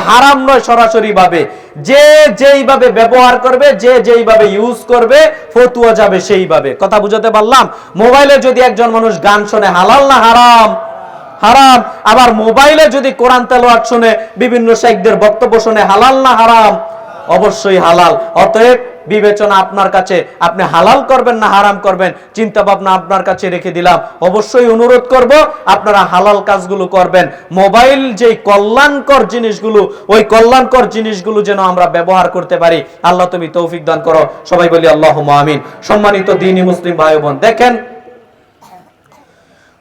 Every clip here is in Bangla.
হারাম নয় সরাসরি ভাবে। যে যেইভাবে ব্যবহার করবে, যে যেইভাবে ইউজ করবে, ফতুয়া যাবে সেইভাবে। কথা বুঝাতে পারলাম? মোবাইলে যদি একজন মানুষ গান শোনে, হালাল না হারাম? হারাম। আবার মোবাইলে যদি কোরআন তেলাওয়াত শুনে, বিভিন্ন শেখদের বক্তব্য শুনে, হালাল না হারাম? অবশ্যই হালাল। অতএব বিবেচনা আপনার কাছে। আপনি হালাল করবেন না হারাম করবেন চিন্তা ভাবনা আপনার কাছে রেখে দিলাম। অবশ্যই অনুরোধ করব, আপনারা হালাল কাজগুলো করবেন। মোবাইল যেই কল্যাণকর জিনিসগুলো, ওই কল্যাণকর জিনিসগুলো যেন আমরা ব্যবহার করতে পারি। আল্লাহ তুমি তৌফিক দান করো। সবাই বলি আল্লাহ আমিন। সম্মানিত দিনী মুসলিম ভাই বোন, দেখেন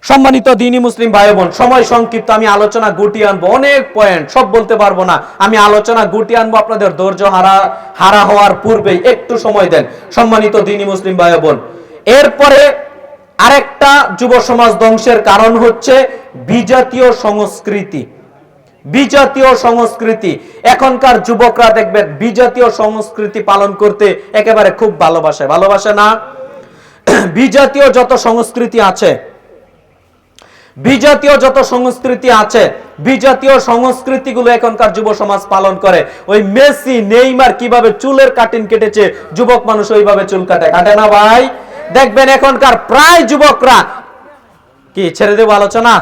সম্মানিত দিনী মুসলিম ভাই বোন সময় সংক্ষিপ্ত, আমি আলোচনা গুটি আনব। অনেক পয়েন্ট সব বলতে পারব না। আমি আলোচনা গুটি আনব আপনাদের ধৈর্য হারা হারা হওয়ার পূর্বেই। একটু সময় দেন, সম্মানিত দিনী মুসলিম ভাই বোন এরপরে আরেকটা যুব সমাজ ধ্বংসের কারণ হচ্ছে বিজাতীয় সংস্কৃতি। বিজাতীয় সংস্কৃতি। এখনকার যুবকরা দেখবেন, বিজাতীয় সংস্কৃতি পালন করতে একেবারে খুব ভালোবাসে। ভালোবাসে না? বিজাতীয় যত সংস্কৃতি আছে বিজাতীয় যত সংস্কৃতি আছে, বিজাতীয় সংস্কৃতিগুলো এখনকার যুব সমাজ পালন করে। ওই মেসি, নেইমার কীভাবে চুলের কাটিন কেটেছে, যুবক মানুষ ওইভাবে চুল কাটে। কাটে না ভাই? দেখবেন এখনকার প্রায় যুবকরা। কি, ছেড়ে দেব আলোচনা?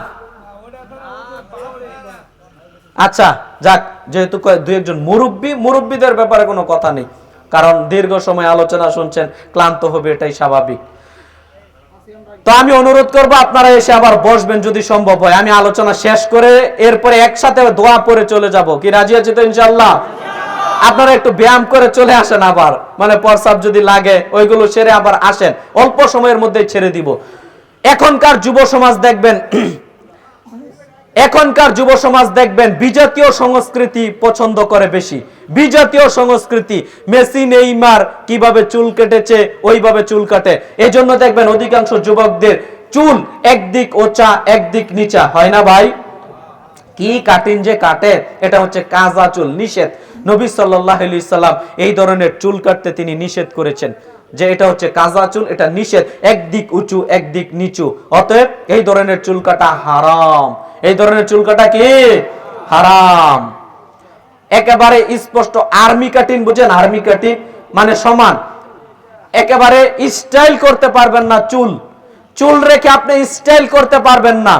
আচ্ছা যাক, যেহেতু দুই একজন মুরব্বী, মুরব্বীদের ব্যাপারে কোনো কথা নেই। কারণ দীর্ঘ সময় আলোচনা শুনছেন, ক্লান্ত হবে এটাই স্বাভাবিক। তো আমি অনুরোধ করব, আপনারা এসে আবার বসবেন যদি সম্ভব হয়। আমি আলোচনা শেষ করে এরপরে একসাথে দোয়া পরে চলে যাব। কি রাজি আছে তো ইনশাল্লাহ আপনারা একটু ব্যায়াম করে চলে আসেন আবার। মানে প্রসাব যদি লাগে, ওইগুলো সেরে আবার আসেন। অল্প সময়ের মধ্যে ছেড়ে দিব। এখনকার যুব সমাজ দেখবেন এখনকার যুব সমাজ দেখবেন বিজাতীয় সংস্কৃতি পছন্দ করে বেশি। বিজাতীয় সংস্কৃতি, মেসি, নেইমার কীভাবে চুল কেটেছে, ওইভাবে চুল কাটে। এই জন্য দেখবেন অধিকাংশ যুবকদের চুল একদিক ওচা, একদিক নিচা। হয় না ভাই? কি কাটিন যে কাটে? এটা হচ্ছে কাজা চুল, নিষেধ। নবী সাল্লাহ সাল্লাম এই ধরনের চুল কাটতে তিনি নিষেধ করেছেন। যে এটা হচ্ছে কাজা চুল, এটা নিষেধ। একদিক উঁচু একদিক নিচু। অতএব এই ধরনের চুল কাটা হারাম। এই ধরনের চুল কাটা কি? হারাম। একেবারে স্পষ্ট আর্মি কাটিং, বুঝেন? আর্মি কাটিং মানে সমান। একেবারে স্টাইল করতে পারবেন না চুল। চুল রেখে আপনি স্টাইল করতে পারবেন না।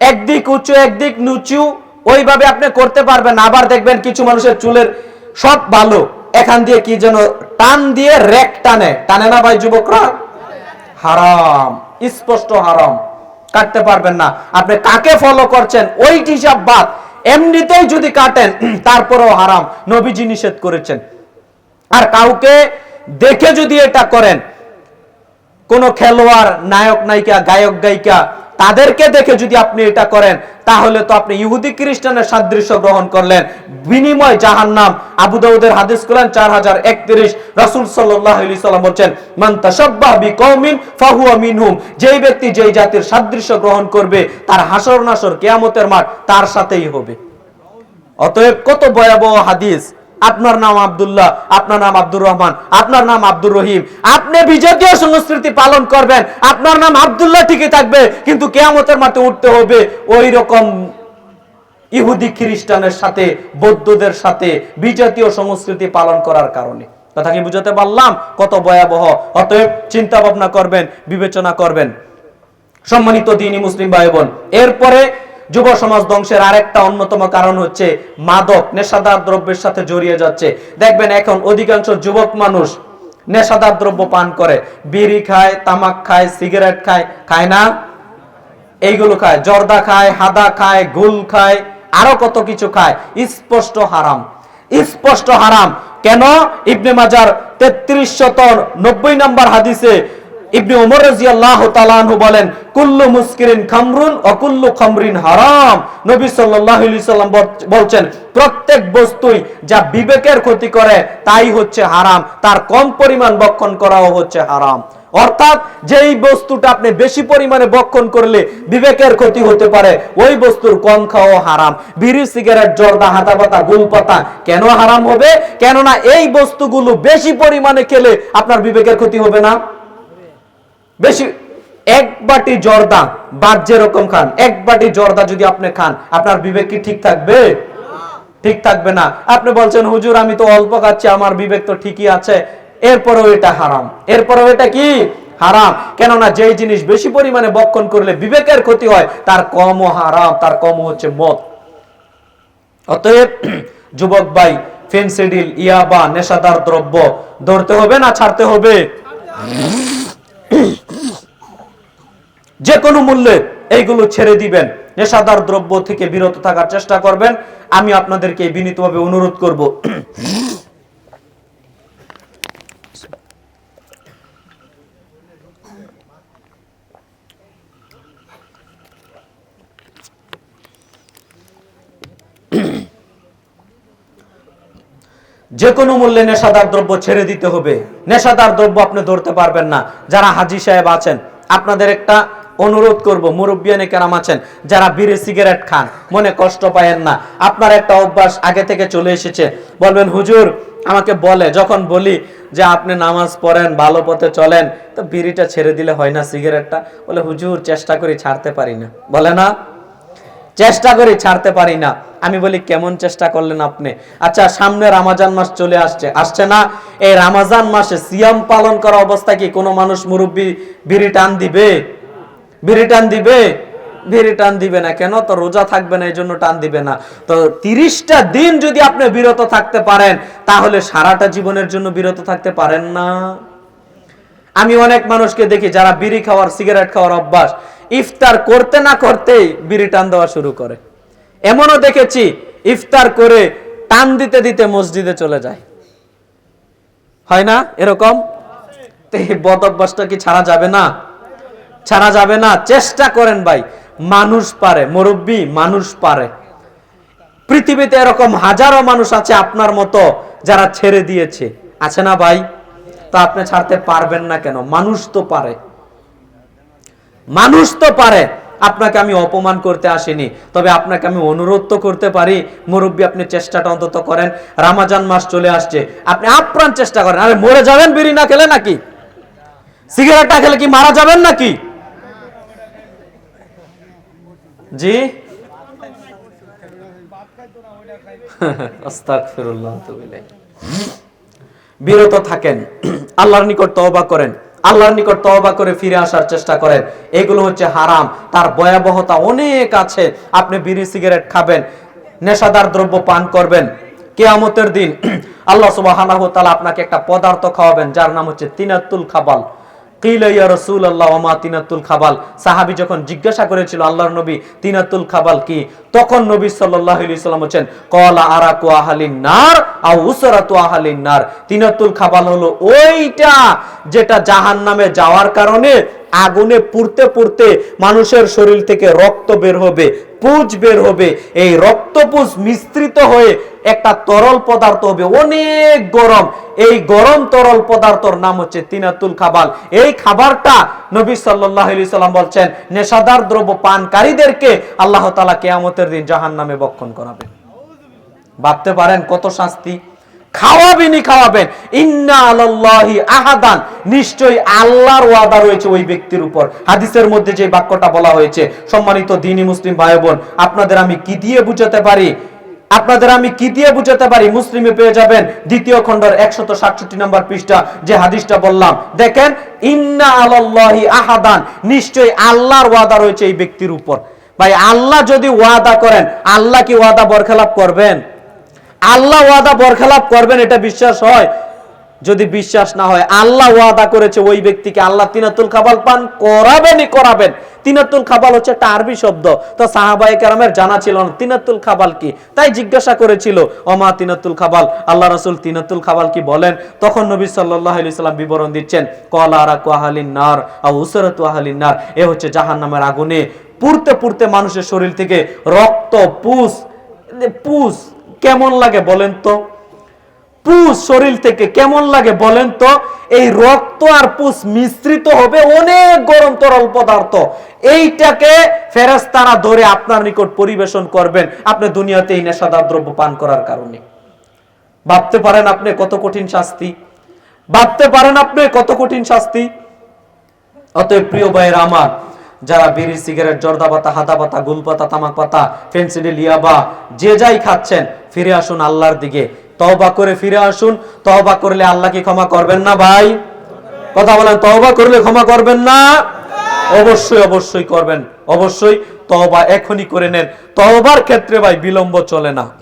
একদিক উঁচু একদিক নিচু, ওইভাবে আপনি করতে পারবেন আবার দেখবেন কিছু মানুষের চুলের সব ভালো এখান দিয়ে কি যেন টান দিয়ে রেক টানে। টানে না ভাই যুবকরা? হারাম। স্পষ্ট হারাম। কাটতে পারবেন না। আপনি কাকে ফলো করছেন? ওই হিসাব বাদ। এমনিতেই যদি কাটেন, তারপরেও হারাম। নবীজি নিষেধ করেছেন। আর কাউকে দেখে যদি এটা করেন, কোন খেলোয়াড়, নায়ক, নায়িকা, গায়ক, গায়িকা, তাদেরকে দেখে যদি আপনি এটা করেন তাহলে তো আপনি ইহুদি খ্রিস্টানের সাদৃশ্য গ্রহণ করলেন। বিনিময় জাহান নাম আবু দাউদের হাদিস করলেন চার হাজার একত্রিশ। রাসুল সাল্লাম বলছেন বি কৌমিন ফাহুয়া মিনহুম। যেই ব্যক্তি যেই জাতির সাদৃশ্য গ্রহণ করবে, তার হাসর নাসর কেয়ামতের মাঠ তার সাথেই হবে। অতএব কত ভয়াবহ হাদিস। আপনার নাম আব্দুল্লাহ, আপনার নাম আব্দুর রহমান, আপনার নাম আব্দুর রহিম। আপনি বিজাতীয় সংস্কৃতি পালন করবেন, আপনার নাম আব্দুল্লাহ ঠিকই থাকবে, কিন্তু কেয়ামতের মাঠে উঠতে হবে ওই রকম ইহুদি খ্রিস্টানের সাথে, বৌদ্ধদের সাথে বিজাতীয় সংস্কৃতি পালন করার কারণে। কথা কি বুঝাতে পারলাম? কত ভয়াবহ। অতএব চিন্তা ভাবনা করবেন, বিবেচনা করবেন। সম্মানিত দিনী মুসলিম ভাই বোন এরপরে যুব সমাজ ধ্বংসের আরেকটা অন্যতম কারণ হচ্ছে মাদক, নেশাদার দ্রব্যের সাথে জড়িয়ে যাচ্ছে। দেখবেন এখন অধিকাংশ যুবক মানুষ নেশাদার দ্রব্য পান করে। বিড়ি খায়, তামাক খায়, সিগারেট খায় খায় না? এইগুলো খায়, জর্দা খায়, হাদা খায়, গুল খায়, আরও কত কিছু খায়। স্পষ্ট হারাম। স্পষ্ট হারাম। কেন? ইবনে মাজার তেত্রিশ শত নব্বই নম্বর হাদিসে ইবনে ওমর রাদিয়াল্লাহু তাআলা আনহু বলেন, কুল্লু মুসকিরিন খামরুন ও কুল্লু খামরিন হারাম। নবী সাল্লাল্লাহু আলাইহি সাল্লাম বল- বলছেন, প্রত্যেক বস্তুই যা বিবেকের ক্ষতি করে, তাই হচ্ছে হারাম। তার কম পরিমাণ বক্ষণ করাও হচ্ছে হারাম। অর্থাৎ, যেই বস্তুটা আপনি বেশি পরিমাণে বক্ষণ করলে বিবেকের ক্ষতি হতে পারে, ওই বস্তুর কম খাওয়া হারাম। বিড়ি, সিগারেট, জর্দা হাতা পাতা গুল পাতা কেন হারাম হবে? কেননা এই বস্তুগুলো বেশি পরিমাণে খেলে আপনার বিবেকের ক্ষতি হবে না। বেশি, এক বাটি জর্দা বাদ যেরকম খান, এক বাটি জর্দা যদি আপনি খান, আপনার বিবেক কি ঠিক থাকবে? ঠিক থাকবে না। আপনি বলছেন, হুজুর, আমি তো অল্প খাচ্ছি, আমার বিবেক তো ঠিকই আছে। এরপরেও এটা হারাম। এরপরেও এটা কি? হারাম। কেননা যেই জিনিস বেশি পরিমাণে বক্ষণ করলে বিবেকের ক্ষতি হয়, তার কমও হারাম, তার কম হচ্ছে মদ। অতএব, যুবক ভাই, ফেন্সিডিল, ইয়াবা, নেশাদার দ্রব্য ধরতে হবে না ছাড়তে হবে? যে কোনো মূল্যে এইগুলো ছেড়ে দিবেন। নেশাদার দ্রব্য থেকে বিরত থাকার চেষ্টা করবেন, আমি আপনাদেরকে বিনীতভাবে অনুরোধ করব। যে কোনো মূল্যে নেশাদার দ্রব্য ছেড়ে দিতে হবে। নেশাদার দ্রব্য আপনি ধরতে পারবেন না। যারা হাজি সাহেব আছেন, আপনাদের একটা অনুরোধ করব মুরব্বিয়ানে কেরাম আছেন, যারা বিড়ি সিগারেট খান, মনে কষ্ট পায়েন না। আপনার একটা অভ্যাস আগে থেকে চলে এসেছে। বলবেন, হুজুর, আমাকে বলে, যখন বলি যে আপনি নামাজ পড়েন, ভালো পথে চলেন, তো বিড়িটা ছেড়ে দিলে হয় না সিগারেটটা? বলে, হুজুর, চেষ্টা করি, ছাড়তে পারি না। বলে না? চেষ্টা করি, ছাড়তে পারি না। আমি বলি, কেমন চেষ্টা করলেন আপনি? আচ্ছা সামনে রামাজান মাস চলে আসছে। আসছে না? এই রামাজান মাসে সিয়াম পালন করা অবস্থা কি কোনো মানুষ মুরব্বী বিড়ি টান দিবে? বিড়ি টান দিবে? বিড়ি টান দিবে না কেন? তো রোজা থাকবে না এই জন্য টান দিবে না। তো তিরিশটা দিন যদি আপনি বিরত থাকতে পারেন, তাহলে সারাটা জীবনের জন্য বিরত থাকতে পারেন না। আমি অনেক মানুষকে দেখি যারা বিড়ি খাওয়ার, সিগারেট খাওয়ার অভ্যাস, ইফতার করতে না করতেই বিড়ি টান দেওয়া শুরু করে। এমনও দেখেছি, ইফতার করে টান দিতে দিতে মসজিদে চলে যায়। হয় না? এরকম? বদ অভ্যাসটা কি ছাড়া যাবে না? ছাড়া যাবে না। চেষ্টা করেন ভাই, মানুষ পারে, মুরব্বী মানুষ পারে। পৃথিবীতে এরকম হাজারো মানুষ আছে আপনার মতো যারা ছেড়ে দিয়েছে। আছে না ভাই? তো আপনি ছাড়তে পারবেন না কেন? মানুষ তো পারে। মানুষ তো পারে। আপনাকে আমি অপমান করতে আসিনি, তবে আপনাকে আমি অনুরোধ তো করতে পারি। মুরব্বী, আপনি চেষ্টাটা অন্তত করেন। রামাজান মাস চলে আসছে, আপনি আপ্রাণ চেষ্টা করেন। আরে মরে যাবেন বিড়ি না খেলে নাকি? সিগারেটটা খেলে কি মারা যাবেন নাকি? জি তুবু। বিরত থাকেন আল্লাহর নিকট তওবা করেন আল্লাহর নিকট তওবা করে ফিরে আসার চেষ্টা করেন এগুলো হচ্ছে হারাম তার ভয়াবহতা অনেক আছে আপনি বিড়ি সিগারেট খাবেন নেশাদার দ্রব্য পান করবেন কেয়ামতের দিন আল্লাহ সুবহানাহু ওয়া তাআলা আপনাকে একটা পদার্থ খাওয়াবেন যার নাম হচ্ছে তিনাতুল খাবাল কিলা ইয়া রাসূলুল্লাহ ওয়া মা তিনাতুল খাবাল। সাহাবী যখন জিজ্ঞাসা করেছিল আল্লাহর নবী তিনাতুল খাবাল কি, তখন নবী সাল্লাল্লাহু সাল্লাম বলেন ক্বালা আরাকু আহলিন নার আও উসরাতু আহলিন নার। তিনাতুল খাবাল হলো ওইটা যেটা জাহান্নামে যাওয়ার কারণে আগুনে পুড়তে পুড়তে মানুষের শরীর থেকে রক্ত বের হবে। পুজ বের হবে, এই রক্তপুজ মিশ্রিত হয়ে একটা তরল পদার্থ হবে, অনেক গরম। এই গরম তরল পদার্থর নাম হচ্ছে তিনাতুল খাবাল। এই খাবারটা নবী আলাইহি সাল্লাম বলছেন, নেশাদার দ্রব্য পানকারীদেরকে আল্লাহ তালা কেয়ামতের দিন জাহান্নামে বক্ষণ করাবেন। ভাবতে পারেন কত শাস্তি? খাওয়াবেনই খাওয়াবেন। ইন্না আলাল্লাহি আহাদান। নিশ্চয়ই আল্লাহর ওয়াদা রয়েছে ওই ব্যক্তির উপর। হাদিসের মধ্যে যে বাক্যটা বলা হয়েছে, সম্মানিত দিনী মুসলিম ভাই বোন আপনাদের আমি কি দিয়ে বুঝাতে পারি? আপনাদের আমি কি দিয়ে বুঝাতে পারি? মুসলিমে পেয়ে যাবেন দ্বিতীয় খণ্ডের একশত সাতষট্টি নম্বর পৃষ্ঠা, যে হাদিসটা বললাম। দেখেন, ইন্না আলাল্লাহি আহাদান। নিশ্চয়ই আল্লাহর ওয়াদা রয়েছে এই ব্যক্তির উপর। ভাই, আল্লাহ যদি ওয়াদা করেন, আল্লাহ কি ওয়াদা বরখেলাপ করবেন? আল্লাহ ওয়াদা বরখেলাপ করবেন, এটা বিশ্বাস হয়। যদি বিশ্বাস না হয়, আল্লাহ ওয়াদা করেছে, ওই ব্যক্তিকে আল্লাহ তিনাতুল খাবাল পান করাবেনই করাবেন। তিনাতুল খাবাল হচ্ছে একটা আরবি শব্দ। তো সাহাবাই কেরামের জানা ছিল না, তিনাতুল খাবাল কি? তাই জিজ্ঞাসা করেছিল, অমা তিনাতুল খাবাল? আল্লাহ রাসূল তিনাতুল খাবাল কি বলেন? তখন নবী আলাইহি সাল্লাম বিবরণ দিচ্ছেন, কলা আরা কোয়াহালিন নার, আও উসরাতু আহলিন নার। এ হচ্ছে জাহান্নামের আগুনে পুড়তে পুড়তে মানুষের শরীর থেকে রক্ত, পুষ পুষ। কেমন লাগে বলেন তো? পুষ শরীর থেকে কেমন লাগে বলেন তো? এই রক্ত আর পুষ মিশ্রিত হবে অনেক গরম তরল পদার্থ। এইটাকে ফেরেশতারা ধরে আপনার নিকট পরিবেশন করবেন। আপনি দুনিয়াতে এই নেশাদার দ্রব্য পান করার কারণে। ভাবতে পারেন আপনি কত কঠিন শাস্তি? ভাবতে পারেন আপনি কত কঠিন শাস্তি? অতএব প্রিয় ভাইয়ের আমার যারা বিড়ি সিগারেট, জর্দা পাতা, হাতা পাতা, গুল পাতা, তামাক পাতা ফেন্সিডিল ইয়াবা যে যাই খাচ্ছেন, ফিরে আসুন আল্লাহর দিকে। তওবা করে ফিরে আসুন। তওবা করলে আল্লাহ কি ক্ষমা করবেন না ভাই? কথা বলেন, তওবা করলে ক্ষমা করবেন না? অবশ্যই অবশ্যই করবেন। অবশ্যই তওবা এখনই করে নেন। তওবার ক্ষেত্রে ভাই বিলম্ব চলে না।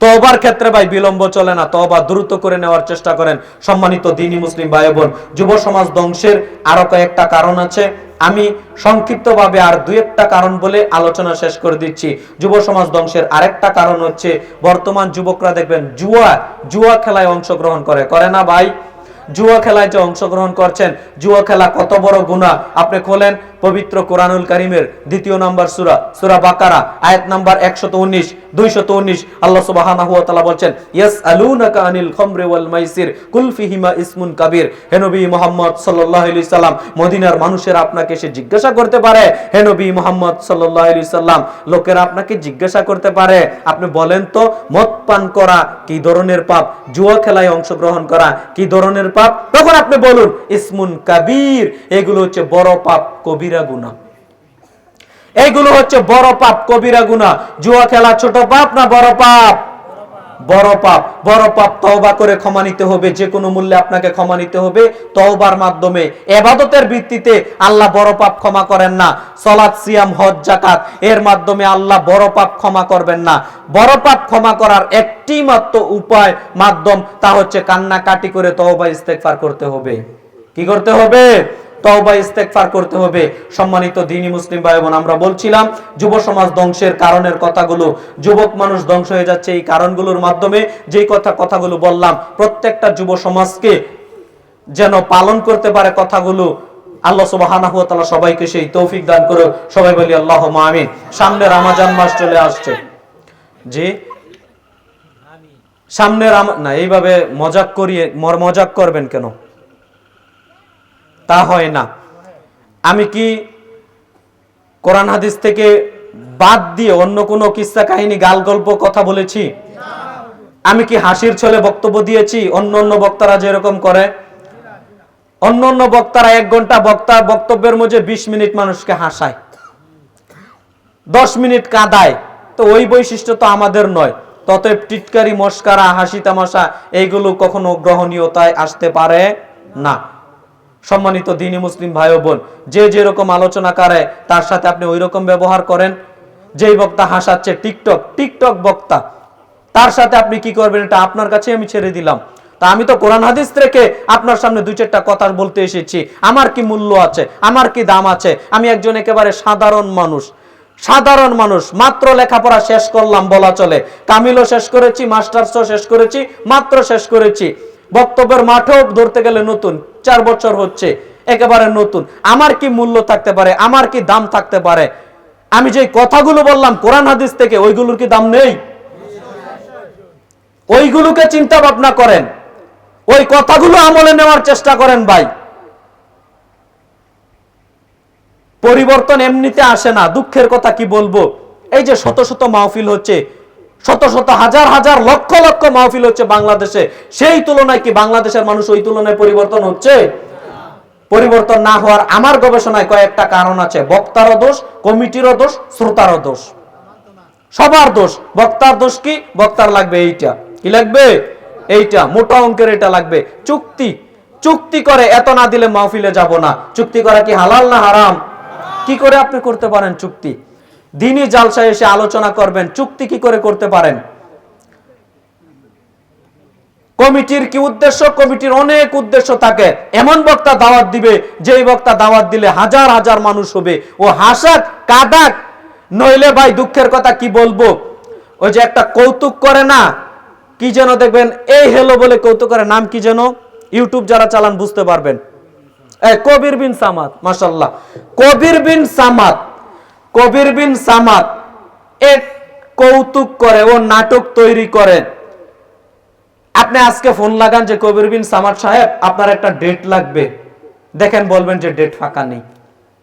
তওবার ক্ষেত্রে ভাই বিলম্ব চলে না। তবা দ্রুত করে নেওয়ার চেষ্টা করেন সম্মানিত দিনী মুসলিম ভাই বোন যুব সমাজ ধ্বংসের আরও কয়েকটা কারণ আছে। আমি সংক্ষিপ্তভাবে আর দুই একটা কারণ বলে আলোচনা শেষ করে দিচ্ছি। যুব সমাজ ধ্বংসের আরেকটা কারণ হচ্ছে, বর্তমান যুবকরা দেখবেন জুয়া জুয়া খেলায় অংশগ্রহণ করে। করে না ভাই? জুয়া খেলায় যে অংশগ্রহণ করছেন, জুয়া খেলা কত বড় গুণা। আপনি খোলেন পবিত্র কোরআনুল কারিমের দ্বিতীয় নাম্বার সুরা সুরা বাকারা, আয়াত নাম্বার একশত উনিশ, দুইশত উনিশ। আল্লাহ সুবহানাহু তাআলা বলছেন ইয়াস আলুনাকা আনিল খামরি ওয়াল মাইসির, কুল ফিহিমা ইসমুন কাবীর। হে নবী মুহাম্মদ সাল্লাল্লাহু সাল্লাম, মদিনার মানুষের আপনাকে সে জিজ্ঞাসা করতে পারে। হে নবী মুহাম্মদ সাল্লাল্লাহু সাল্লাম, লোকেরা আপনাকে জিজ্ঞাসা করতে পারে। আপনি বলেন তো, মদ পান করা কি ধরনের পাপ? জুয়া খেলায় অংশগ্রহণ করা কি ধরনের পাপ তখন আপনি বলুন, ইসমুন কাবির এগুলো হচ্ছে বড় পাপ, কবিরা গুনা এইগুলো হচ্ছে বড় পাপ, কবিরা গুনা জুয়া খেলা ছোট পাপ না বড় পাপ? বড় পাপ বড় পাপ তওবা করে ক্ষমা নিতে হবে, যে কোনো মূল্যে আপনাকে ক্ষমা নিতে হবে তওবার মাধ্যমে। এবাদতের ভিত্তিতে আল্লাহ বড় পাপ ক্ষমা করেন না সলাৎ সিয়াম, হজ জাকাত এর মাধ্যমে আল্লাহ বড় পাপ ক্ষমা করবেন না। বড় পাপ ক্ষমা করার একটি মাত্র উপায়, মাধ্যম, তা হচ্ছে কান্নাকাটি করে তওবা ইস্তেগফার করতে হবে। কি করতে হবে? তওবা, ইস্তেগফার করতে হবে। সম্মানিত দিনী মুসলিম ভাই বোন আমরা বলছিলাম, যুব সমাজ ধ্বংসের কারণের কথাগুলো, যুবক মানুষ ধ্বংস হয়ে যাচ্ছে এই কারণগুলোর মাধ্যমে যেই কথা কথাগুলো বললাম, প্রত্যেকটা যুব সমাজকে যেন পালন করতে পারে কথাগুলো, আল্লাহ সুবহানাহু ওয়া তাআলা সবাইকে সেই তৌফিক দান করো সবাই বলি, আল্লাহুম্মা আমিন। সামনে রমজান মাস চলে আসছে। জি? সামনে না, এইভাবে মজাক করিয়ে মর- মজাক করবেন কেন? তা হয় না। আমি কি কোরআন হাদিস থেকে বাদ দিয়ে অন্য কোনো কিস্সা কাহিনী, গাল গল্প কথা বলেছি? আমি কি হাসির ছলে বক্তব্য দিয়েছি? অন্য অন্য বক্তারা যেরকম করে। অন্য অন্য বক্তারা এক ঘণ্টা বক্তা বক্তব্যের মধ্যে বিশ মিনিট মানুষকে হাসায়। দশ মিনিট কাঁদায়। তো ওই বৈশিষ্ট্য তো আমাদের নয়। ততএব টিটকারি, মস্কারা হাসি তামাশা এইগুলো কখনো গ্রহণীয়তায় আসতে পারে না। সম্মানিত দিনী মুসলিম ভাই বোন, যে যেরকম আলোচনা করে, তার সাথে আপনি ওই রকম ব্যবহার করেন। যেই বক্তা হাসাচ্ছে, টিকটক টিকটক বক্তা, তার সাথে আপনি কি করবেন, এটা আপনার কাছে আমি ছেড়ে দিলাম। তা আমি তো কোরআন হাদিস রেখে আপনার সামনে দুই চারটা কথা বলতে এসেছি। আমার কি মূল্য আছে? আমার কি দাম আছে? আমি একজন একেবারে সাধারণ মানুষ। সাধারণ মানুষ, মাত্র লেখাপড়া শেষ করলাম বলা চলে। কামিলও শেষ করেছি, মাস্টার্সও শেষ করেছি, মাত্র শেষ করেছি। বক্তব্যের মাঠেও ধরতে গেলে নতুন। চার বছর হচ্ছে, একেবারে নতুন। আমার কি মূল্য থাকতে পারে? আমার কি দাম থাকতে পারে? আমি যে কথাগুলো বললাম, কোরআন হাদিস থেকে, ওইগুলোর কি দাম নেই? ওইগুলোকে চিন্তা ভাবনা করেন। ওই কথাগুলো আমলে নেওয়ার চেষ্টা করেন ভাই। পরিবর্তন এমনিতে আসে না। দুঃখের কথা কি বলব? এই যে শত শত মাহফিল হচ্ছে শত শত হাজার হাজার লক্ষ লক্ষ মাহফিল হচ্ছে বাংলাদেশে। সেই তুলনায় কি বাংলাদেশের মানুষ ওই তুলনায় পরিবর্তন হচ্ছে? পরিবর্তন না হওয়ার আমার গবেষণায় কয়েকটা কারণ আছে। বক্তারও দোষ, কমিটিরও দোষ, শ্রোতারও দোষ। সবার দোষ। বক্তার দোষ কি? বক্তার লাগবে এইটা। কি লাগবে? এইটা। মোটা অঙ্কের এটা লাগবে। চুক্তি। চুক্তি করে এত না দিলে মাহফিলে যাব না। চুক্তি করা কি হালাল না হারাম? কি করে আপনি করতে পারেন চুক্তি? দিনই জালসায় এসে আলোচনা করবেন, চুক্তি কি করে করতে পারেন? কমিটির কি উদ্দেশ্য? কমিটির অনেক উদ্দেশ্য থাকে। এমন বক্তা দাওয়াত দিবে, যেই বক্তা দাওয়াত দিলে হাজার হাজার মানুষ হবে। ও হাসাক কাদাক, নইলে ভাই দুঃখের কথা কি বলব? ওই যে একটা কৌতুক করে না, কি যেন দেখবেন, এই হেলো বলে কৌতুক করে, নাম কি যেন? ইউটিউব যারা চালান বুঝতে পারবেন। কবির বিন সামাদ মাশাল্লাহ কবির বিন সামাদ কবির বিন সামাদ এক কৌতুক করে ও নাটক তৈরি করে আপনি আজকে ফোন লাগান যে কবির বিন সামাদ সাহেব, আপনার একটা ডেট লাগবে। দেখেন, বলবেন যে ডেট ফাঁকা নেই।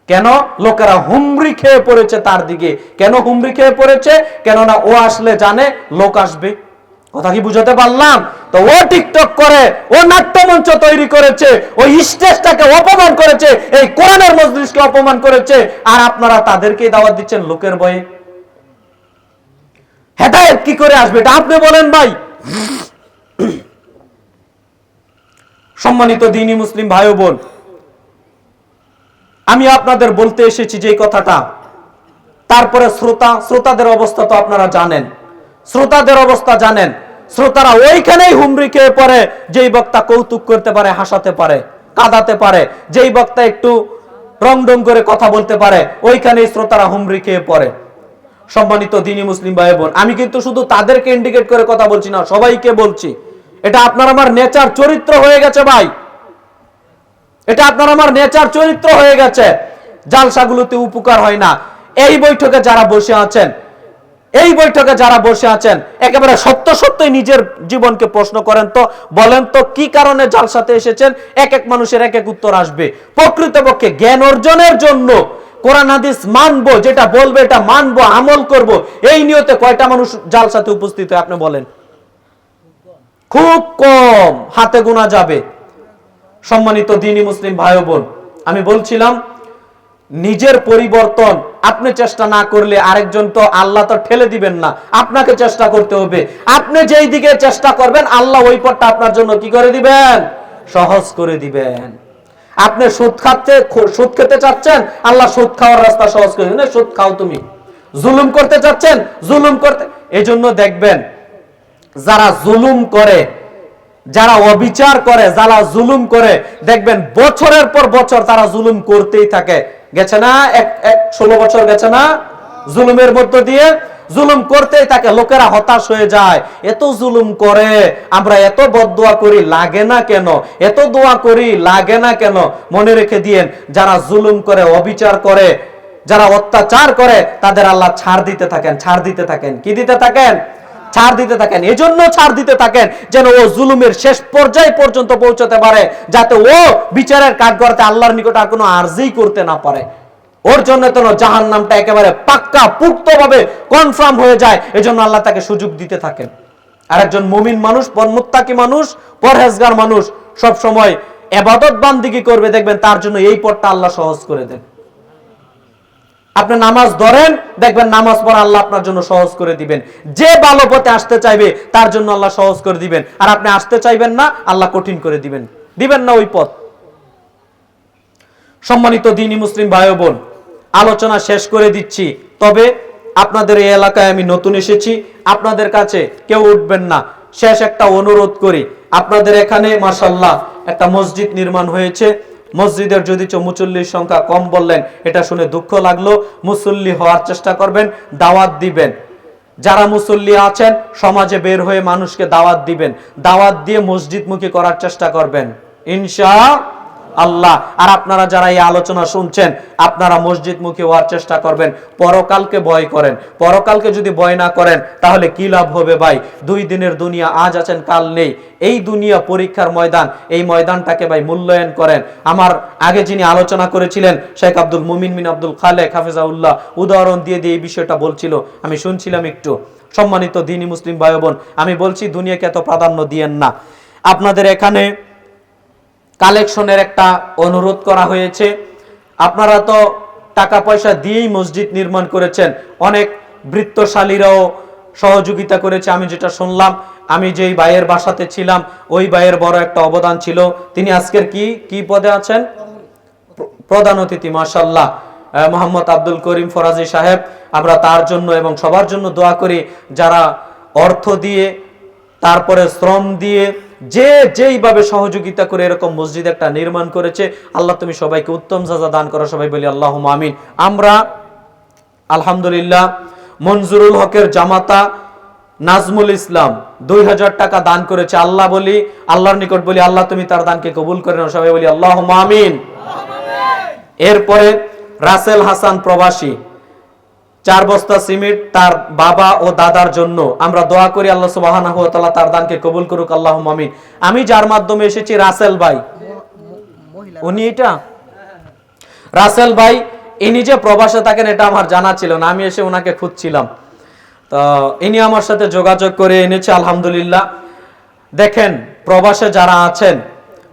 কেন? লোকেরা হুমরি খেয়ে পড়েছে তার দিকে। কেন হুমরি খেয়ে পড়েছে? কেননা ও আসলে জানে, লোক আসবে। কথা কি বুঝাতে পারলাম? তো ও টিকটক করে, ও নাট্যমঞ্চ তৈরি করেছে ওই স্টেজটাকে অপমান করেছে, এই কোরআনের মজলিসকে অপমান করেছে, আর আপনারা তাদেরকে দাওয়াত দিচ্ছেন লোকের ভয়ে হেদায়েত কি করে আসবে এটা আপনি বলেন ভাই। সম্মানিত দিনী মুসলিম ভাই বোন, আমি আপনাদের বলতে এসেছি যে কথাটা। তারপরে শ্রোতা, শ্রোতাদের অবস্থা তো আপনারা জানেন। শ্রোতাদের অবস্থা জানেন। শ্রোতারা ওইখানেই হুমড়ি খেয়ে পড়ে, যেই বক্তা কৌতুক করতে পারে, হাসাতে পারে, কাঁদাতে পারে, যেই বক্তা একটু রংডং করে কথা বলতে পারে, ওইখানেই শ্রোতারা হুমড়ি খেয়ে পড়ে। সম্মানিত দিনী মুসলিম ভাই বোন আমি কিন্তু শুধু তাদেরকে ইন্ডিকেট করে কথা বলছি না, সবাইকে বলছি। এটা আপনার আমার নেচার চরিত্র হয়ে গেছে ভাই। এটা আপনার আমার নেচার চরিত্র হয়ে গেছে। জালসাগুলোতে উপকার হয় না। এই বৈঠকে যারা বসে আছেন এই বৈঠকে যারা বসে আছেন, একেবারে সত্য সত্যই নিজের জীবনকে প্রশ্ন করেন তো, বলেন তো কি কারণে জালসাতে এসেছেন? এক এক মানুষের এক এক উত্তর আসবে। প্রকৃতপক্ষে জ্ঞান অর্জনের জন্য কোরআন হাদিস মানবো, যেটা বলবে এটা মানবো, আমল করব। এই নিয়তে কয়টা মানুষ জালসাতে উপস্থিত হয় আপনি বলেন? খুব কম, হাতে গোনা যাবে। সম্মানিত দিনী মুসলিম ভাই বোন, আমি বলছিলাম নিজের পরিবর্তন আপনি চেষ্টা না করলে আরেকজন তো আল্লাহ তো ঠেলে দিবেন না। আপনাকে চেষ্টা করতে হবে। আপনি যেই দিকে চেষ্টা করবেন, আল্লাহ ওই পথটা আপনার জন্য কি করে দিবেন? সহজ করে দিবেন। আপনি সুদ খাচ্ছে সুদ খেতে চাচ্ছেন, আল্লাহ সুদ খাওয়ার রাস্তা সহজ করে দিবেন। সুদ খাও তুমি। জুলুম করতে চাচ্ছেন, জুলুম করতে এজন্য দেখবেন, যারা জুলুম করে, যারা অবিচার করে, যারা জুলুম করে, দেখবেন বছরের পর বছর তারা জুলুম করতেই থাকে। গেছে না, এক ষোলো বছর গেছে না, জুলুমের মধ্য দিয়ে জুলুম করতেই থাকে লোকেরা হতাশ হয়ে যায়। এত জুলুম করে, আমরা এত বদদোয়া করি, লাগে না কেন? এত দোয়া করি, লাগে না কেন? মনে রেখে দিয়েন, যারা জুলুম করে, অবিচার করে, যারা অত্যাচার করে, তাদের আল্লাহ ছাড় দিতে থাকেন, ছাড় দিতে থাকেন। কি দিতে থাকেন? ছাড় দিতে থাকেন। এজন্য ছাড় দিতে থাকেন যেন ও জুলুমের শেষ পর্যায় পর্যন্ত পৌঁছতে পারে, যাতে ও বিচারের কাঠ করতে আল্লাহর নিকট আর কোনো আর্জি করতে না পারে। ওর জন্য তো জাহান নামটা একেবারে পাক্কা পুক্ত ভাবে কনফার্ম হয়ে যায়। এজন্য আল্লাহ তাকে সুযোগ দিতে থাকেন। আর একজন মুমিন মানুষ পরমুত্তাকি মানুষ, পরহেজগার মানুষ সব সময় এবাদত বান্দিগি করবে। দেখবেন তার জন্য এই পথটা আল্লাহ সহজ করে দেন। আপনি নামাজ ধরেন, দেখবেন নামাজ পড়া আল্লাহ আপনার জন্য সহজ করে দিবেন। যে ভালো পথে আসতে চাইবে, তার জন্য আল্লাহ সহজ করে দিবেন। আর আপনি আসতে চাইবেন না, আল্লাহ কঠিন করে দিবেন। দিবেন না ওই পথ। সম্মানিত দিনী মুসলিম ভাই বোন, আলোচনা শেষ করে দিচ্ছি। তবে আপনাদের এই এলাকায় আমি নতুন এসেছি। আপনাদের কাছে কেউ উঠবেন না। শেষ একটা অনুরোধ করি। আপনাদের এখানে মাসাল্লাহ একটা মসজিদ নির্মাণ হয়েছে। মসজিদের যদি মুসল্লির সংখ্যা কম বললেন, এটা শুনে দুঃখ লাগল। মুসল্লি হওয়ার চেষ্টা করবেন, দাওয়াত দিবেন। যারা মুসল্লি আছেন, সমাজে বের হয়ে মানুষকে দাওয়াত দিবেন। দাওয়াত দিয়ে মসজিদমুখী করার চেষ্টা করবেন। ইনশা আল্লাহ। আর আপনারা যারা এই আলোচনা শুনছেন, আপনারা মসজিদ মসজিদমুখী হওয়ার চেষ্টা করবেন, পরকালকে ভয় করেন। পরকালকে যদি ভয় না করেন, তাহলে কি লাভ হবে ভাই? দুই দিনের দুনিয়া আজ আছেন, কাল নেই। এই দুনিয়া পরীক্ষার ময়দান, এই ময়দানটাকে ভাই মূল্যায়ন করেন। আমার আগে যিনি আলোচনা করেছিলেন, শেখ আব্দুল মুমিন মিন আব্দুল খালেক হাফিজাউল্লাহ উদাহরণ দিয়ে দিয়ে এই বিষয়টা বলছিল। আমি শুনছিলাম একটু। সম্মানিত দিনী মুসলিম ভাই বোন, আমি বলছি, দুনিয়াকে এত প্রাধান্য দিয়েন না। আপনাদের এখানে কালেকশনের একটা অনুরোধ করা হয়েছে। আপনারা তো টাকা পয়সা দিয়েই মসজিদ নির্মাণ করেছেন। অনেক বৃত্তশালীরাও সহযোগিতা করেছে, আমি যেটা শুনলাম। আমি যেই ভাইয়ের বাসাতে ছিলাম, ওই ভাইয়ের বড় একটা অবদান ছিল। তিনি আজকের কি কি পদে আছেন? প্র- প্রধান অতিথি মাসাল্লাহ মোহাম্মদ আব্দুল করিম ফরাজি সাহেব, আমরা তার জন্য এবং সবার জন্য দোয়া করি, যারা অর্থ দিয়ে, তারপরে শ্রম দিয়ে যে যেইভাবে সহযোগিতা করে এরকম মসজিদ একটা নির্মাণ করেছে আল্লাহ তুমি সবাইকে উত্তম সাজা দান করো সবাই বলি আল্লাহ আমিন। আমরা আলহামদুলিল্লাহ মঞ্জুরুল হকের জামাতা নাজমুল ইসলাম দুই হাজার টাকা দান করেছে আল্লাহ বলি আল্লাহর নিকট বলি আল্লাহ তুমি তার দানকে কবুল করে নাও সবাই বলি আল্লাহ আমিন। এরপরে রাসেল হাসান প্রবাসী চার বস্তা সিমেন্ট তার বাবা ও দাদার জন্য। আমরা দোয়া করি আল্লাহ সুবহানাহু ওয়া তাআলা তার দানকে কবুল করুক আল্লাহ আমিন। আমি যার মাধ্যমে এসেছি রাসেল ভাই। উনি এটা? রাসেল ভাই, ইনি যে প্রবাসে থাকেন এটা আমার জানা ছিল না, আমি এসে ওনাকে খুঁজছিলাম। তো ইনি আমার সাথে যোগাযোগ করে এনেছে, আলহামদুলিল্লাহ। দেখেন, প্রবাসে যারা আছেন,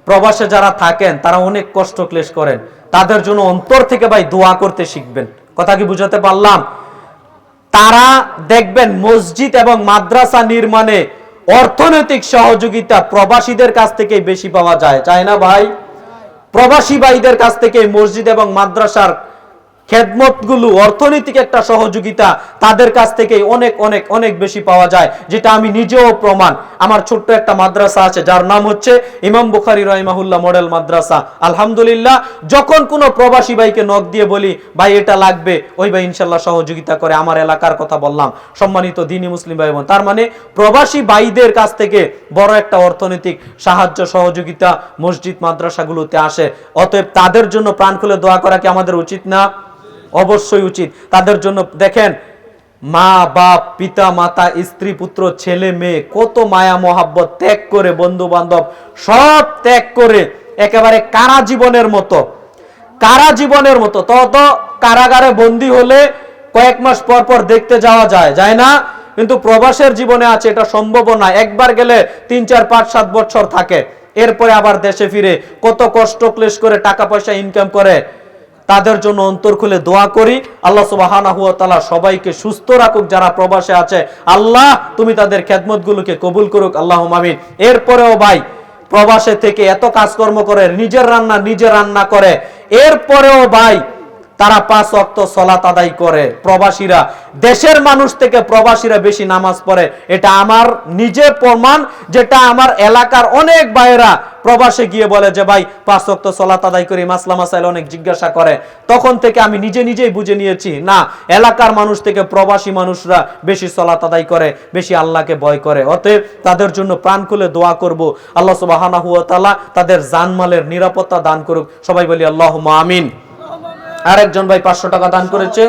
প্রবাসে যারা থাকেন, তারা অনেক কষ্ট ক্লেশ করেন। তাদের জন্য অন্তর থেকে ভাই দোয়া করতে শিখবেন। কথা কি বুঝাতে পারলাম? তারা দেখবেন মসজিদ এবং মাদ্রাসা নির্মাণে অর্থনৈতিক সহযোগিতা প্রবাসীদের কাছ থেকে বেশি পাওয়া যায়। চায় না ভাই? প্রবাসী ভাইদের কাছ থেকে মসজিদ এবং মাদ্রাসার খেদমতগুলো, অর্থনৈতিক একটা সহযোগিতা তাদের কাছ থেকে অনেক অনেক অনেক বেশি পাওয়া যায়, যেটা আমি নিজেও প্রমাণ। আমার ছোট্ট একটা মাদ্রাসা আছে, যার নাম হচ্ছে ইমাম বুখারি রহিমাহুল্লাহ মডেল মাদ্রাসা। আলহামদুলিল্লাহ, যখন কোনো প্রবাসী ভাইকে নখ দিয়ে বলি, ভাই, এটা লাগবে, ওই ভাই ইনশাল্লাহ সহযোগিতা করে, আমার এলাকার কথা বললাম। সম্মানিত দিনী মুসলিম ভাই তার মানে প্রবাসী ভাইদের কাছ থেকে বড় একটা অর্থনৈতিক সাহায্য, সহযোগিতা মসজিদ মাদ্রাসাগুলোতে আসে। অতএব তাদের জন্য প্রাণ খুলে দোয়া করা কি আমাদের উচিত না? অবশ্যই উচিত। তাদের জন্য দেখেন, মা, বাপ, পিতা, মাতা, স্ত্রী, পুত্র, ছেলে, মেয়ে, কত মায়া, মহাব্বত, ত্যাগ করে বন্ধু বান্ধব সব ত্যাগ করে একেবারে কারা জীবনের মতো, কারা জীবনের মতো, তত কারাগারে বন্দী হলে কয়েক মাস পর পর দেখতে যাওয়া যায় যায় না? কিন্তু প্রবাসের জীবনে আছে, এটা সম্ভব না। একবার গেলে তিন, চার, পাঁচ, সাত বছর থাকে। এরপরে আবার দেশে ফিরে, কত কষ্ট, ক্লেশ করে টাকা পয়সা ইনকাম করে। তাদের জন্য অন্তর খুলে দোয়া করি। আল্লাহ সুবাহ তাআলা সবাইকে সুস্থ রাখুক, যারা প্রবাসে আছে। আল্লাহ, তুমি তাদের খেদমতগুলোকে কবুল করুক আল্লাহ মামিন এরপরেও ভাই, প্রবাসে থেকে এত কাজকর্ম করে, নিজের রান্না নিজে রান্না করে। এরপরেও ভাই তারা পাঁচ অক্ত সলাত আদায় করে। প্রবাসীরা, দেশের মানুষ থেকে প্রবাসীরা বেশি নামাজ পড়ে। এটা আমার নিজের প্রমাণ, যেটা আমার এলাকার অনেক ভাইয়েরা প্রবাসে গিয়ে বলে যে, ভাই, পাঁচ অক্ত সলাত আদায় করি মাসলা মাসাইল অনেক জিজ্ঞাসা করে। তখন থেকে আমি নিজে নিজেই বুঝে নিয়েছি, না, এলাকার মানুষ থেকে প্রবাসী মানুষরা বেশি সলাত আদায় করে, বেশি আল্লাহকে ভয় করে। অতএব তাদের জন্য প্রাণ খুলে দোয়া করব। আল্লাহ তাআলা তাদের জানমালের নিরাপত্তা দান করুক। সবাই বলি আল্লাহুম্মা আমিন। আরেকজন ভাই পাঁচশো টাকা দান করেছে।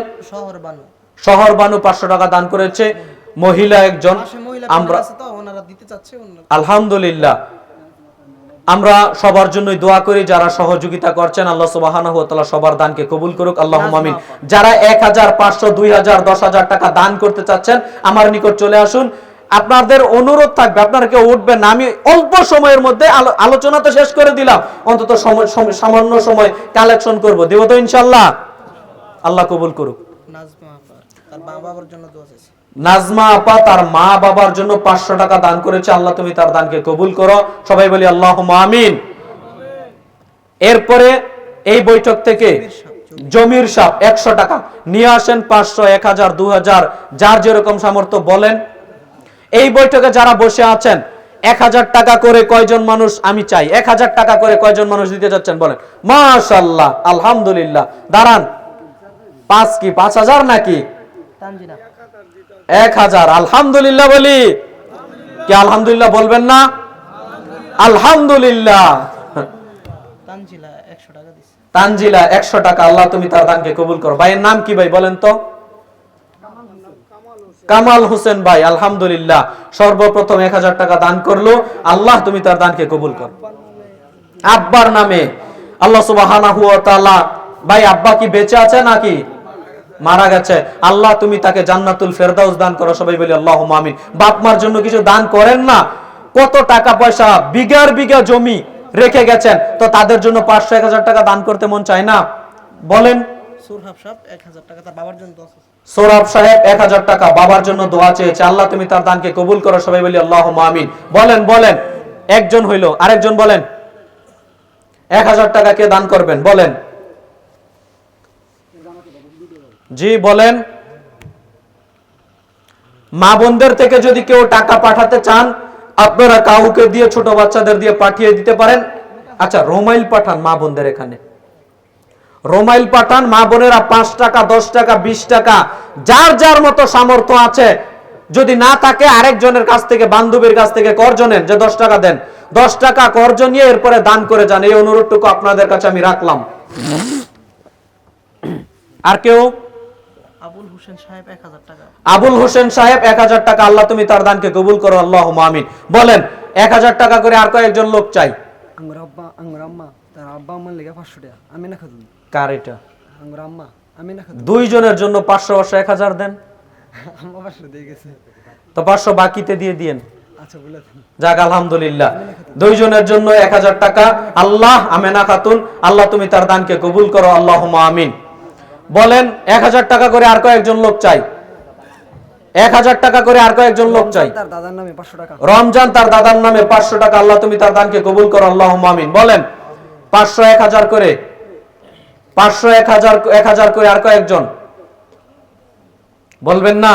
শহর বানু। পাঁচশো টাকা দান করেছে। মহিলা একজন। আমরা আলহামদুলিল্লাহ। আমরা সবার জন্যই দোয়া করি যারা সহযোগিতা করছেন আল্লাহ তাআলা সবার দানকে কবুল করুক। আল্লাহুম্মা আমিন। যারা এক হাজার পাঁচশো দুই হাজার দশ হাজার টাকা দান করতে চাচ্ছেন আমার নিকট চলে আসুন। আপনাদের অনুরোধ থাকবে আপনারা কেউ উঠবেন না। আমি অল্প সময়ের মধ্যে আলোচনা তো শেষ করে দিলাম। অন্তত সামান্য সময় কালেকশন করব। দেব তো ইনশাআল্লাহ? আল্লাহ কবুল করুক। নাজমা আপা তার মা বাবার জন্য নাজমা আপা তার মা বাবার জন্য পাঁচশো টাকা দান করেছে। আল্লাহ তুমি তার দানকে কবুল করো। সবাই বলি আল্লাহ আমিন। এরপরে এই বৈঠক থেকে জমির সাপ একশো টাকা। নিয়ে আসেন পাঁচশো এক হাজার দু হাজার যার যেরকম সামর্থ্য বলেন। এই বৈঠকে যারা বসে আছেন এক হাজার টাকা করে কয়জন মানুষ আমি চাই? এক হাজার টাকা করে কয়জন মানুষ দিতে চাচ্ছেন বলেন। মাশাল্লাহ আলহামদুলিল্লাহ। দাঁড়ান। পাঁচ কি পাঁচ হাজার নাকি? এক হাজার। আলহামদুলিল্লাহ বলি। কি আলহামদুলিল্লাহ বলবেন না? আলহামদুলিল্লাহ। তানজিলা একশো টাকা তানজিলা একশো টাকা আল্লাহ তুমি তার দানকে কবুল করো। ভাইয়ের নাম কি ভাই বলেন তো? কামাল হোসেন ভাই, আলহামদুলিল্লাহ, সর্বপ্রথম এক হাজার টাকা দান করল। আল্লাহ, তুমি তার দানকে কবুল কর। আব্বার নামে আল্লাহ তাআলা, ভাই, আব্বা কি বেঁচে আছে নাকি? মারা গেছে। আল্লাহ, তুমি তাকে জান্নাতুল ফেরদাউস দান করো। সবাই বলি আল্লাহ আমিন। বাপ মার জন্য কিছু দান করেন না। কত টাকা পয়সা, বিঘার বিঘা জমি রেখে গেছেন। তো তাদের জন্য পাঁচশো, এক হাজার টাকা দান করতে মন চায় না? বলেন। সুরহাব সাহেব, এক হাজার টাকা তার বাবার জন্য চাইছে সৌরভ সাহেব, এক হাজার টাকা বাবার জন্য দোয়া চেয়েছে। আল্লাহ তুমি তার দানকে কবুল করো, সবাই বলি আল্লাহ আমিন। বলেন বলেন, একজন হইল, আরেকজন বলেন, এক হাজার টাকা কে দান করবেন? বলেন। জি, বলেন। মা বোনদের থেকে যদি কেউ টাকা পাঠাতে চান, আপনারা কাউকে দিয়ে ছোট বাচ্চাদের দিয়ে পাঠিয়ে দিতে পারেন। আচ্ছা রোমাইল পাঠান মা বোনদের এখানে। রোমাইল পাঠান মা বোনেরা পাঁচ টাকা দশ টাকা বিশ টাকা যার যার মতো সামর্থ্য আছে যদি না থাকে আরেকজনের কাছ থেকে বান্ধবীর কাছ থেকে কর্জ নেন যে দশ টাকা দেন। দশ টাকা কর্জ নিয়ে এরপরে দান করে যান। এই অনুরোধটুকু আপনাদের কাছে আমি রাখলাম। আর কেউ? আবুল হোসেন সাহেব এক হাজার টাকা। আবুল হোসেন সাহেব এক হাজার টাকা। আল্লাহ তুমি তার দানকে কবুল করো আল্লাহ আমিন। বলেন এক হাজার টাকা করে আর কয়েকজন লোক চাই? আঙ্গুর আব্বা আঙ্গুর আম্মা তার আব্বা আমার লেগে পাঁচশো টাকা। আমি না খাতুন। কার এটা? আম্মা। আমি না দুইজনের জন্য পাঁচশো পাঁচশো এক হাজার দেন। আম্মা পাঁচশো দিয়ে গেছে। তো পাঁচশো বাকিতে দিয়ে দিয়েন। আচ্ছা যাক আলহামদুলিল্লাহ। দুইজনের জন্য এক হাজার টাকা। আল্লাহ আমেনা খাতুন আল্লাহ তুমি তার দানকে কবুল করো আল্লাহ আমিন। বলেন এক হাজার টাকা করে আর কয়েকজন লোক চাই। এক হাজার টাকা করে আর কয়েকজন লোক চাই। তার দাদার নামে পাঁচশো টাকা। রমজান তার দাদার নামে পাঁচশো টাকা। আল্লাহ তুমি তার দানকে কবুল করো আল্লাহ আমিন। বলেন পাঁচশো এক হাজার করে পাঁচশো এক হাজার এক হাজার করে আর কয়েকজন? বলবেন না?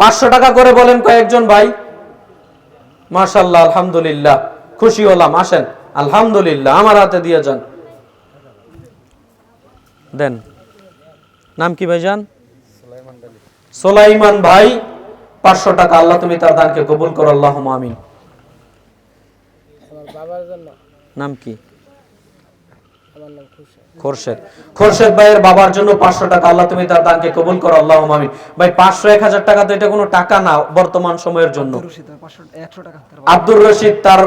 পাঁচশো টাকা করে বলেন কয়েকজন ভাই। মাশাল্লাহ আলহামদুলিল্লাহ। খুশি হলাম আসেন। আলহামদুলিল্লাহ আমার হাতে দিয়ে যান। দেন। নাম কি ভাইজান? সোলাইমান ভাই। পাঁচশো টাকা আল্লাহ তুমি তার দানকে কবুল করো আল্লাহ আমিন। নাম কি? খোরশেদ। খোরশেদ। ভাইয়ের বাবার জন্য পাঁচশো টাকা আল্লাহ তুমি তার দানকে কবুল করো আল্লাহ আমিন। ভাই পাঁচশো এক হাজার টাকা তো এটা কোনো টাকা না বর্তমান সময়ের জন্য। আব্দুর রশিদ তার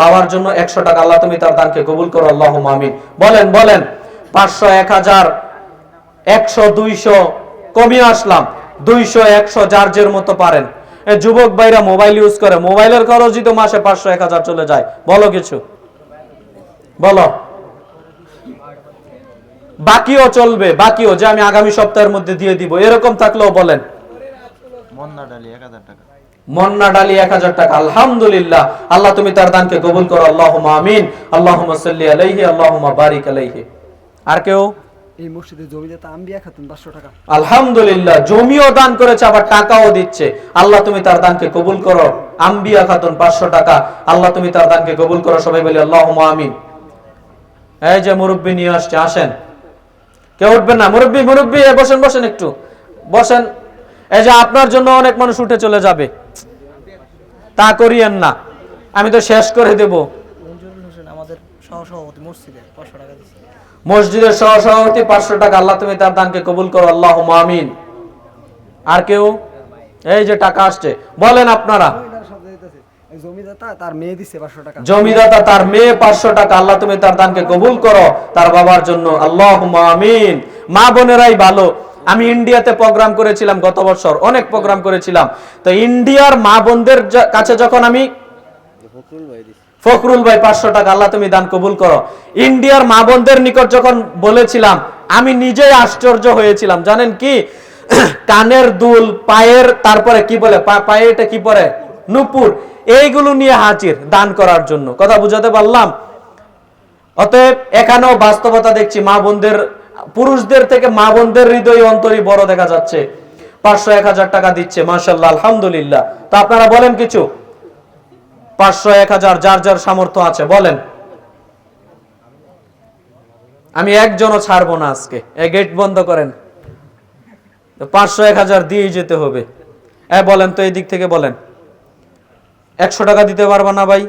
বাবার। জন্য একশো টাকা আল্লাহ তুমি তার দানকে কবুল করো আল্লাহ আমিন। বলেন বলেন পাঁচশো এক হাজার একশো দুইশো কমিয়ে আসলাম। দুইশো একশো যার যের মতো পারেন। যুবক ভাইরা মোবাইল ইউজ করে মোবাইলের খরচই তো মাসে পাঁচশো এক হাজার চলে যায়। বলো কিছু। বলো। বাকিও চলবে বাকিও যে আমি আগামী সপ্তাহের মধ্যে দিয়ে দিব। এরকম থাকলেও বলেন। মন্না ডালি এক হাজার টাকা। আলহামদুলিল্লাহ। আল্লাহ তুমি তার দানকে কবুল করো আল্লাহ আমিন। আল্লাহ সাল্লি আলাইহি আল্লাহ বারিক আলাইহি। আর কেউ? এই মসজিদে খাতুন পাঁচশো টাকা। আলহামদুলিল্লাহ জমিও দান করেছে আবার টাকাও দিচ্ছে। আল্লাহ তুমি তার দানকে কবুল করো। আম্বিয়া খাতুন পাঁচশো টাকা। আল্লাহ তুমি তার দানকে কবুল করো সবাই বলি আল্লাহ আমিন। এই যে মুরব্বী নিয়ে আসছে আসেন। কেউ উঠবেন না। মুরব্বী মুরব্বী বসেন বসেন একটু। বসেন। এই যে আপনার জন্য অনেক মানুষ উঠে চলে যাবে। তা করিয়েন না। আমি তো শেষ করে দেব। মসজিদের সহসভাপতি পাঁচশো টাকা। আল্লাহ তুমি তার দানকে কবুল করো। আল্লাহ আমিন। আর কেউ? এই যে টাকা আসছে। বলেন আপনারা জমিদার শব্দ দিতেছে এই জমিদাতা তার মেয়ে পাঁচশো টাকা। জমিদাতা তার মেয়ে পাঁচশো টাকা। আল্লাহ তুমি তার দানকে কবুল করো তার বাবার জন্য। আল্লাহ আমিন। মা বোনেরাই ভালো। আমি ইন্ডিয়াতে প্রোগ্রাম করেছিলাম গত বছর অনেক প্রোগ্রাম করেছিলাম। তো ইন্ডিয়ার মা বোনদের কাছে যখন আমি ফখরুল ভাই পাঁচশো টাকা আল্লাহ তুমি দান কবুল করো। ইন্ডিয়ার মা বোনদের নিকট যখন বলেছিলাম আমি নিজেই আশ্চর্য হয়েছিলাম। জানেন কি? কানের দুল পায়ের তারপরে কি বলে? পায়ে এটা কি পরে? নুপুর। এইগুলো নিয়ে হাজির দান করার জন্য। কথা বুঝাতে পারলাম? অতএব এখানেও বাস্তবতা দেখছি, মা বোনদের, পুরুষদের থেকে মা বোনদের হৃদয় অন্তরই বড় দেখা যাচ্ছে। পাঁচশো এক হাজার টাকা দিচ্ছে মার্শাল্লাহ আলহামদুলিল্লাহ। তো আপনারা বলেন কিছু? পাঁচশো এক হাজার, যার যার সামর্থ্য আছে, বলেন। আমি একজনও ছাড়বো না আজকে গেট বন্ধ করেন। পাঁচশো এক হাজার দিয়েই যেতে হবে। এ বলেন তো এই দিক থেকে বলেন। একশো টাকা দিতে পারবা না ভাই?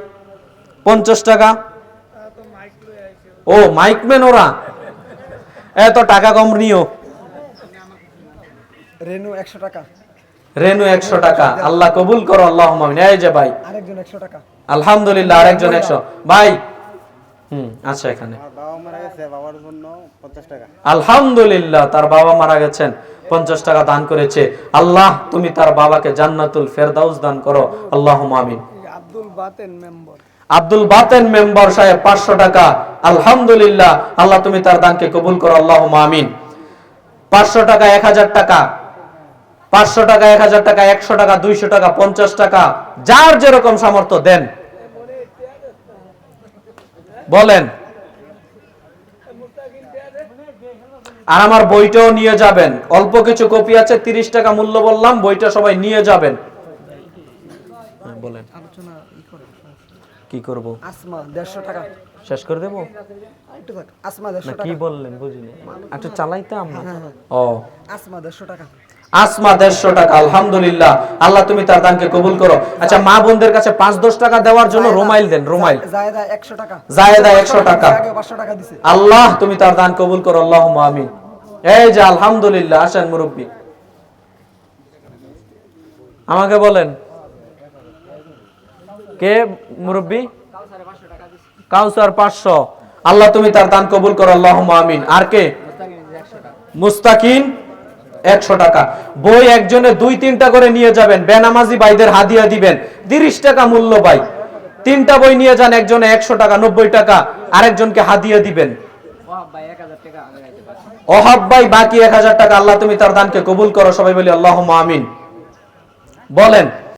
পঞ্চাশ টাকা? ও মাইকম্যান ওরা। এত টাকা কম নিও। রেনু একশো টাকা। রেনু একশো টাকা। আল্লাহ কবুল করো আল্লাহ মামিন এই যে ভাই। আরেকজন একশো টাকা। আলহামদুলিল্লাহ আরেকজন একশো। ভাই। হুম আচ্ছা এখানে। বাবা মারা গেছে বাবার জন্য পঞ্চাশ টাকা। আলহামদুলিল্লাহ তার বাবা মারা গেছেন। পঞ্চাশ টাকা দান করেছে। আল্লাহ তুমি তার বাবাকে জান্নাতুল ফেরদাউস দান করো। আল্লাহ আমিন। আব্দুল বাতেন মেম্বার। আব্দুল বাতেন মেম্বার সাহেব পাঁচশো টাকা। আলহামদুলিল্লাহ আল্লাহ তুমি তার দানকে কবুল করো। আল্লাহ আমিন। পাঁচশো টাকা এক হাজার টাকা। পাঁচশো টাকা এক হাজার টাকা একশো টাকা দুইশো টাকা পঞ্চাশ টাকা। যার যেরকম সামর্থ্য দেন। বলেন। আর আমার বইটাও নিয়ে যাবেন। অল্প কিছু কপি আছে তিরিশ টাকা মূল্য বললাম বইটা সবাই নিয়ে যাবেন। হ্যাঁ, বলেন। আলোচনা ই করে কি করব? আসমা দেড়শো টাকা। শেষ করে দেব? একটু আসমা দেড়শো না টাকা। কি বললেন বুঝিনি। একটু চালাইতাম। আমরা হ্যাঁ, ও। আসমা দেড়শো টাকা। আসমা দেড়শো টাকা আলহামদুলিল্লাহ। আল্লাহ তুমি তার দানকে কবুল করো। আচ্ছা মা বোনদের কাছে পাঁচ দশ টাকা দেওয়ার জন্য রোমাইল দেন রোমাইল। জায়দা একশো টাকা। আল্লাহ তুমি তার দান কবুল করো আল্লাহ আমিন। এই যে আলহামদুলিল্লাহ আসেন মুরব্বী। আমাকে বলেন। কে মুরব্বী? কাউসার পাঁচশো। আল্লাহ তুমি তার দান কবুল করো আল্লাহ আমিন। আর কে? মুস্তাকিন। একশো টাকা। বই একজনে দুই, তিনটা করে নিয়ে যাবেন। বেনামাজি বাইদের হাদিয়া দিবেন। তিরিশ টাকা মূল্য বাই। তিনটা বই নিয়ে যান, একজনে একশো টাকা, নব্বই টাকা, আরেকজনকে হাদিয়া দিবেন। অহাব ভাই বাকি এক হাজার টাকা আল্লাহ তুমি তার দানকে কবুল করো। সবাই বলি আল্লাহ আমিন। বলেন